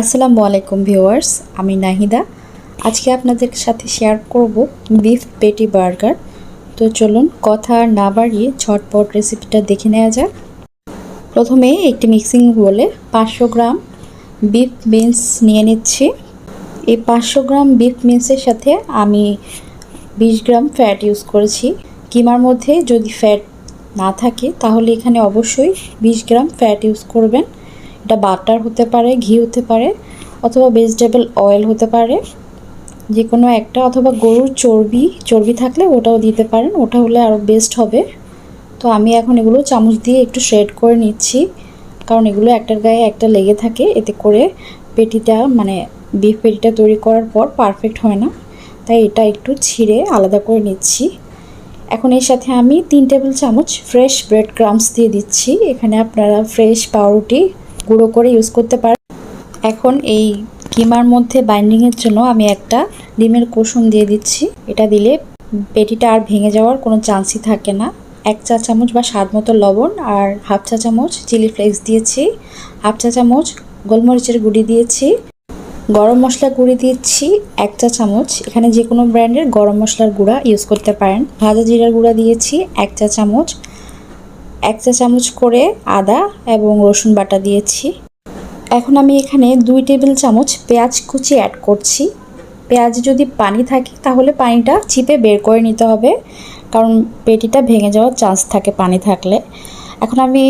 আসসালামু আলাইকুম ভিউয়ার্স, আমি নাহিদা। আজকে আপনাদের সাথে শেয়ার করব বিফ পেটি বার্গার তো চলুন কথা না বাড়িয়ে ঝটপট রেসিপিটা দেখে নেওয়া যাক। প্রথমে একটি মিক্সিং বলে পাঁচশো গ্রাম বিফ বিনস নিয়ে নিচ্ছি। এই পাঁচশো গ্রাম বিফ বিনসের সাথে আমি বিশ গ্রাম ফ্যাট ইউজ করেছি। কিমার মধ্যে যদি ফ্যাট না থাকে, তাহলে এখানে অবশ্যই বিশ গ্রাম ফ্যাট ইউজ করবেন। এটা বাটার হতে পারে, ঘি হতে পারে, অথবা ভেজিটেবল অয়েল হতে পারে। যে কোনো একটা, অথবা গরুর চর্বি চর্বি থাকলে ওটাও দিতে পারেন, ওটা হলে আরও বেস্ট হবে। তো আমি এখন এগুলো চামচ দিয়ে একটু শ্রেড করে নিচ্ছি, কারণ এগুলো একটার গায়ে একটা লেগে থাকে। এতে করে পেটিটা মানে বিফ পেটিটা তৈরি করার পর পারফেক্ট হয় না। তাই এটা একটু ছিঁড়ে আলাদা করে নিচ্ছি। এখন এর সাথে আমি তিন টেবিল চামচ ফ্রেশ ব্রেড ক্রামস দিয়ে দিচ্ছি। এখানে আপনারা ফ্রেশ পাউরুটি গুঁড়ো করে ইউজ করতে পারেন এখন এই কিমার মধ্যে বাইন্ডিংয়ের জন্য আমি একটা ডিমের কুসুম দিয়ে দিচ্ছি। এটা দিলে পেটিটা আর ভেঙে যাওয়ার কোনো চান্সই থাকে না। এক চা চামচ বা স্বাদ মতো লবণ আর হাফ চা চামচ চিলি ফ্লেক্স দিয়েছি। হাফ চা চামচ গোলমরিচের গুঁড়ি দিয়েছি। গরম মশলা গুঁড়ি দিচ্ছি এক চা চামচ। এখানে যে কোনো ব্র্যান্ডের গরম মশলার গুঁড়া ইউজ করতে পারেন। ভাজা জিরার গুঁড়া দিয়েছি এক চা চামচ। এক চা চামচ করে আদা এবং রসুন বাটা দিয়েছি। এখন আমি এখানে দুই টেবিল চামচ পেঁয়াজ কুচি অ্যাড করছি। পেঁয়াজে যদি পানি থাকে, তাহলে পানিটা চিপে বের করে নিতে হবে, কারণ পেটিটা ভেঙে যাওয়ার চান্স থাকে পানি থাকলে। এখন আমি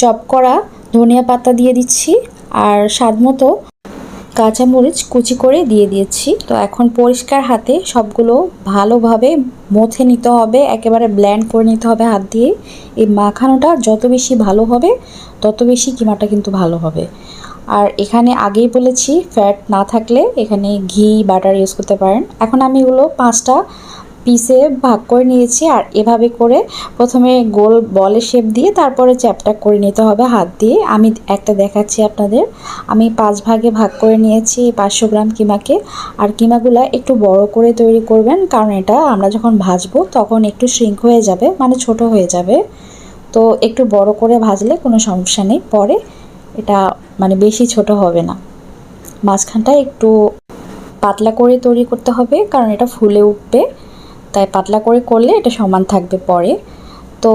চপ করা ধনিয়া পাতা দিয়ে দিচ্ছি, আর স্বাদ মতো কাঁচামরিচ কুচি করে দিয়ে দিয়েছি। তো এখন পরিষ্কার হাতে সবগুলো ভালোভাবে মথে নিতে হবে, একেবারে ব্ল্যান্ড করে নিতে হবে হাত দিয়ে। এই মাখানোটা যত বেশি ভালো হবে, তত বেশি কিমাটা কিন্তু ভালো হবে। আর এখানে আগেই বলেছি ফ্যাট না থাকলে এখানে ঘি বাটার ইউজ করতে পারেন। এখন আমি এগুলো পাঁচটা পিসে ভাগ করে নিয়েছি আর এভাবে করে প্রথমে গোল বলের শেপ দিয়ে তারপরে চ্যাপটা করে নিতে হবে হাত দিয়ে। আমি একটা দেখাচ্ছি আপনাদের। আমি পাঁচ ভাগে ভাগ করে নিয়েছি পাঁচশো গ্রাম কিমাকে। আর কিমাগুলা একটু বড় করে তৈরি করবেন, কারণ এটা আমরা যখন ভাজবো তখন একটু শ্রিঙ্ক হয়ে যাবে মানে ছোট হয়ে যাবে। তো একটু বড় করে ভাজলে কোনো সমস্যা নেই, পরে এটা মানে বেশি ছোট হবে না। মাঝখানটা একটু পাতলা করে তৈরি করতে হবে, কারণ এটা ফুলে উঠবে। তাই পাতলা করে করলে এটা সমান থাকবে পরে। তো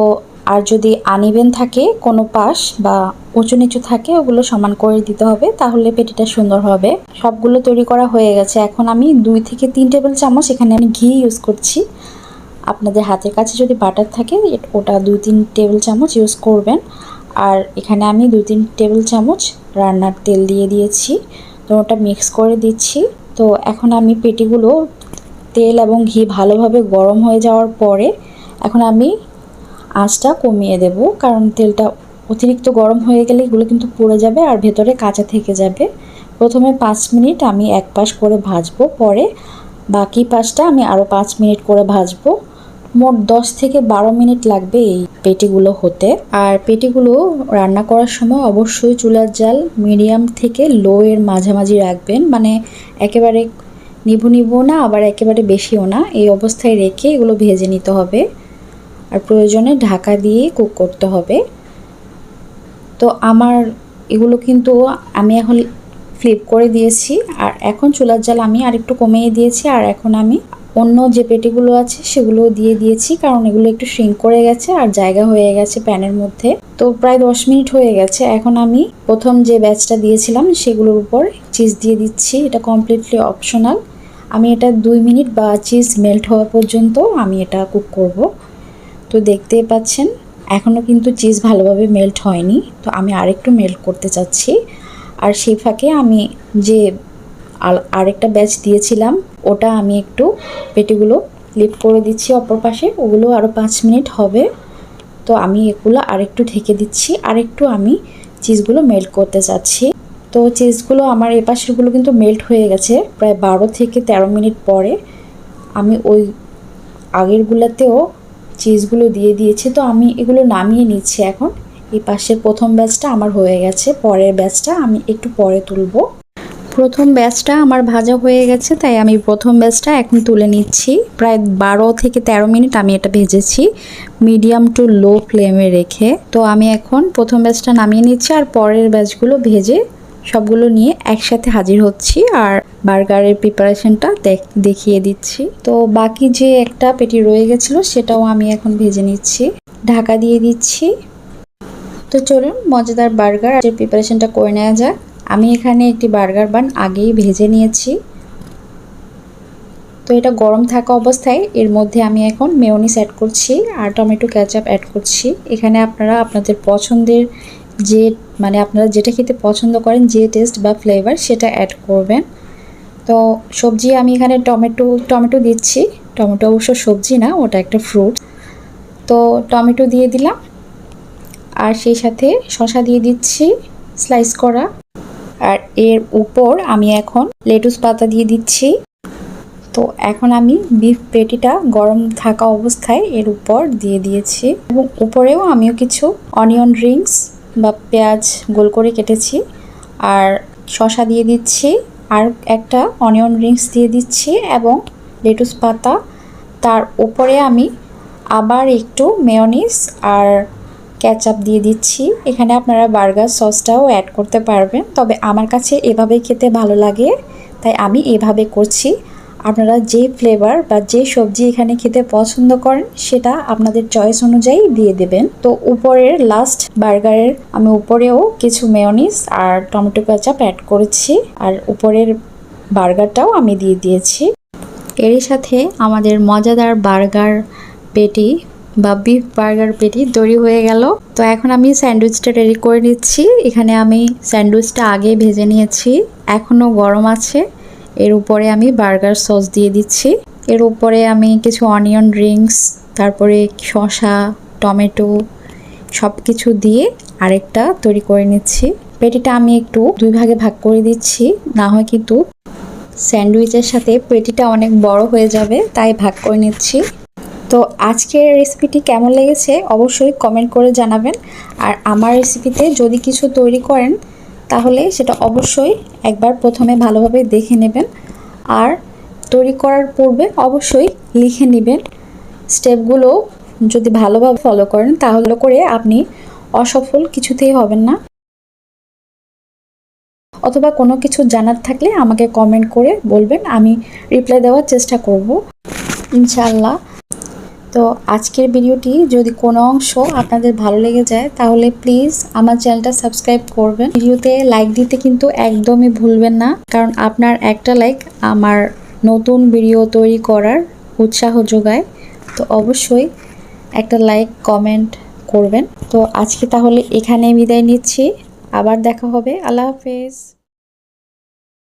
আর যদি আনিবেন থাকে কোনো পাশ বা উঁচু নিচু থাকে, ওগুলো সমান করে দিতে হবে, তাহলে পেটিটা সুন্দর হবে। সবগুলো তৈরি করা হয়ে গেছে। এখন আমি দুই থেকে তিন টেবিল চামচ এখানে আমি ঘি ইউজ করছি। আপনাদের হাতের কাছে যদি বাটার থাকে, ওটা দুই তিন টেবিল চামচ ইউজ করবেন। আর এখানে আমি দুই তিন টেবিল চামচ রান্নার তেল দিয়ে দিয়েছি। তো ওটা মিক্স করে দিচ্ছি। তো এখন আমি পেটিগুলো তেল এবং ঘি ভালোভাবে গরম হয়ে যাওয়ার পরে এখন আমি আঁচটা কমিয়ে দেব, কারণ তেলটা অতিরিক্ত গরম হয়ে গেলে এগুলো কিন্তু পুড়ে যাবে আর ভেতরে কাঁচা থেকে যাবে। প্রথমে পাঁচ মিনিট আমি এক পাশ করে ভাজবো, পরে বাকি পাশটা আমি আরও পাঁচ মিনিট করে ভাজবো। মোট দশ থেকে বারো মিনিট লাগবে এই পেটিগুলো হতে। আর পেটিগুলো রান্না করার সময় অবশ্যই চুলার জাল মিডিয়াম থেকে লো এর মাঝামাঝি রাখবেন মানে একেবারে নিভু নিভু না, আবার একেবারে বেশিও না। এই অবস্থায় রেখে এগুলো ভেজে নিতে হবে। আর প্রয়োজনে ঢাকা দিয়ে কুক করতে হবে। তো আমার এগুলো কিন্তু আমি এখন ফ্লিপ করে দিয়েছি। আর এখন চুলার জাল আমি আরেকটু কমিয়ে দিয়েছি। আর এখন আমি অন্য যে পেটিগুলো আছে সেগুলো দিয়ে দিয়েছি। কারণ এগুলো একটু শ্রিঙ্ক করে গেছে আর জায়গা হয়ে গেছে প্যানের মধ্যে। তো প্রায় দশ মিনিট হয়ে গেছে। এখন আমি প্রথম যে ব্যাচটা দিয়েছিলাম সেগুলোর উপর চিজ দিয়ে দিচ্ছি, এটা কমপ্লিটলি অপশনাল আমি এটা দুই মিনিট বা চিজ মেল্ট হওয়া পর্যন্ত আমি এটা কুক করব। তো দেখতেই পাচ্ছেন এখনও কিন্তু চিজ ভালোভাবে মেল্ট হয়নি। তো আমি আরেকটু মেল্ট করতে চাচ্ছি। আর সেই ফাঁকে আমি যে আরেকটা ব্যাচ দিয়েছিলাম, ওটা আমি একটু পেটিগুলো লিপ করে দিচ্ছি অপর পাশে, ওগুলো আরও পাঁচ মিনিট হবে। তো আমি এগুলো আরেকটু ঢেকে দিচ্ছি, আরেকটু আমি চিজগুলো মেল্ট করতে চাচ্ছি। তো চিজগুলো আমার এ পাশেরগুলো কিন্তু মেল্ট হয়ে গেছে। প্রায় বারো থেকে ১৩ মিনিট পরে আমি ওই আগেরগুলোতেও চিজগুলো দিয়ে দিয়েছি। তো আমি এগুলো নামিয়ে নিচ্ছি এখন। এই পাশের প্রথম ব্যাচটা আমার হয়ে গেছে। পরের ব্যাচটা আমি একটু পরে তুলব। প্রথম ব্যাচটা আমার ভাজা হয়ে গেছে, তাই আমি প্রথম ব্যাচটা এখন তুলে নিচ্ছি। প্রায় বারো থেকে ১৩ মিনিট আমি এটা ভেজেছি মিডিয়াম টু লো ফ্লেমে রেখে। তো আমি এখন প্রথম ব্যাচটা নামিয়ে নিচ্ছি আর পরের ব্যাচগুলো ভেজে সবগুলো নিয়ে একসাথে হাজির হচ্ছি আর বার্গারের প্রিপারেশনটা দেখিয়ে দিচ্ছি। তো বাকি যে একটা পেটি রয়ে গেছিল সেটাও আমি এখন ভেজে নিচ্ছি। ঢাকা দিয়ে দিচ্ছি। তো চলুন, মজাদার বার্গার প্রিপারেশনটা করে নেওয়া যাক। আমি এখানে একটি বার্গার বান আগেই ভেজে নিয়েছি। তো এটা গরম থাকা অবস্থায় এর মধ্যে আমি এখন মেয়নিস অ্যাড করছি আর টমেটো ক্যাচআপ অ্যাড করছি। এখানে আপনারা আপনাদের পছন্দের যে মানে আপনারা যেটা খেতে পছন্দ করেন, যে টেস্ট বা ফ্লেভার সেটা অ্যাড করবেন। তো সবজি আমি এখানে টমেটো টমেটো দিচ্ছি। টমেটো অবশ্য সবজি না, ওটা একটা ফ্রুট তো টমেটো দিয়ে দিলাম। আর সেই সাথে শশা দিয়ে দিচ্ছি স্লাইস করা। আর এর উপর আমি এখন লেটুস পাতা দিয়ে দিচ্ছি। তো এখন আমি বিফ পেটিটা গরম থাকা অবস্থায় এর উপর দিয়ে দিয়েছি। এবং উপরেও আমিও কিছু অনিয়ন রিংস বা পেঁয়াজ গোল করে কেটেছি। আর শশা দিয়ে দিচ্ছি, আর একটা অনিয়ন রিংস দিয়ে দিচ্ছি এবং লেটুস পাতা। তার উপরে আমি আবার একটু মেয়নিস আর ক্যাচআপ দিয়ে দিচ্ছি। এখানে আপনারা বার্গার সসটাও অ্যাড করতে পারবেন, তবে আমার কাছে এভাবে খেতে ভালো লাগে, তাই আমি এভাবে করছি। আপনারা যে ফ্লেভার বা যে সবজি এখানে খেতে পছন্দ করেন, সেটা আপনাদের চয়েস অনুযায়ী দিয়ে দেবেন। তো উপরের লাস্ট বার্গারের আমি উপরেও কিছু মেয়নিস আর টমেটো কাচাপ অ্যাড করেছি আর উপরের বার্গারটাও আমি দিয়ে দিয়েছি। এরই সাথে আমাদের মজাদার বার্গার পেটি বা বিফ বার্গার পেটি তৈরি হয়ে গেল। তো এখন আমি স্যান্ডউইচটা রেডি করে নিচ্ছি। এখানে আমি স্যান্ডউইচটা আগে ভেজে নিয়েছি। এখনও গরম আছে। এর উপরে আমি বার্গার সস দিয়ে দিচ্ছি। এর উপরে আমি কিছু অনিয়ন রিংস, তারপরে শসা, টমেটো সব কিছু দিয়ে আরেকটা তৈরি করে নিচ্ছি। পেটিটা আমি একটু দুই ভাগে ভাগ করে দিচ্ছি, না হয় কিন্তু স্যান্ডউইচের সাথে পেটিটা অনেক বড় হয়ে যাবে, তাই ভাগ করে নিচ্ছি। তো আজকের রেসিপিটি কেমন লেগেছে অবশ্যই কমেন্ট করে জানাবেন। আর আমার রেসিপিতে যদি কিছু তৈরি করেন, তাহলে সেটা অবশ্যই একবার প্রথমে ভালোভাবে দেখে নেবেন। আর তৈরি করার পূর্বে অবশ্যই লিখে নেবেন। স্টেপগুলো যদি ভালোভাবে ফলো করেন, তাহলে করে আপনি অসফল কিছুতেই হবেন না। অথবা কোনো কিছু জানার থাকলে আমাকে কমেন্ট করে বলবেন, আমি রিপ্লাই দেওয়ার চেষ্টা করব। ইনশাল্লাহ তো আজকের ভিডিওটি যদি কোনো অংশ আপনাদের ভালো লেগে যায়, তাহলে প্লিজ আমার চ্যানেলটা সাবস্ক্রাইব করবেন। ভিডিওতে লাইক দিতে কিন্তু একদমই ভুলবেন না, কারণ আপনার একটা লাইক আমার নতুন ভিডিও তৈরি করার উৎসাহ যোগায়। তো অবশ্যই একটা লাইক কমেন্ট করবেন। তো আজকে তাহলে এখানে বিদায় নিচ্ছি। আবার দেখা হবে। আল্লাহ হাফেজ।